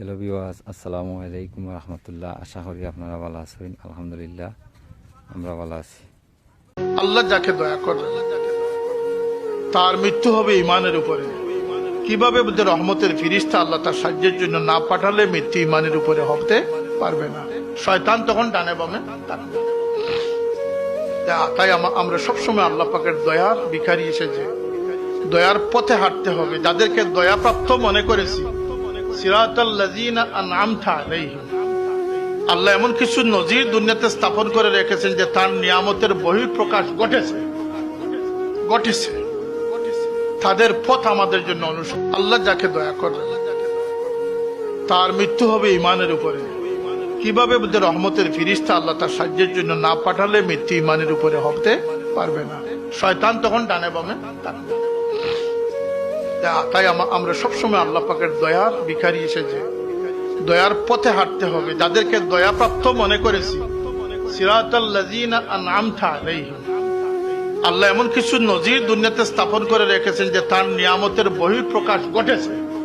Hello বিওয়াজ আসসালামু আলাইকুম রহমতুল্লাহ আশা করি আপনারা ভালো আছেন আলহামদুলিল্লাহ আমরা ভালো আছি আল্লাহ যাকে দয়া করবে, তার মৃত্যু হবে ইমানের উপরে। কীভাবে রহমতের ফিরিস্তা আল্লাহ তার সাহায্যের জন্য না পাঠালে মৃত্যু ইমানের উপরে হতে পারবে না। শয়তান তখন ডানে বামে তাই আমরা সবসময় আল্লাহ পাকের দয়ার ভিখারি এসেছে। দয়ার পথে হাঁটতে হবে। যাদেরকে দয়াপ্রাপ্ত মনে করেছি আল্লাহ এমন কিছু নজির দুনিয়াতে স্থাপন করে রেখেছেন যে তার নিয়ামতের বহিঃপ্রকাশ ঘটেছে। ঘটেছে। তাদের পথ আমাদের জন্য অনুসরণ। আল্লাহ যাকে দয়া করবে তার মৃত্যু হবে ইমানের উপরে। কীভাবে রহমতের ফিরিস্তা আল্লাহ তার সাহায্যের জন্য না পাঠালে মৃত্যু ইমানের উপরে হতে পারবে না। শয়তান তখন ডানে বামে। তাই আমা- আমরা সবসময় আল্লাহ পাকের দয়ার ভিখারি এসেছে। দয়ার পথে হাঁটতে হবে। যাদেরকে দয়াপ্রাপ্ত মনে করেছি আল্লাহ এমন কিছু নজির দুনিয়াতে স্থাপন করে রেখেছেন যে তার নিয়ামতের বহিঃপ্রকাশ ঘটেছে।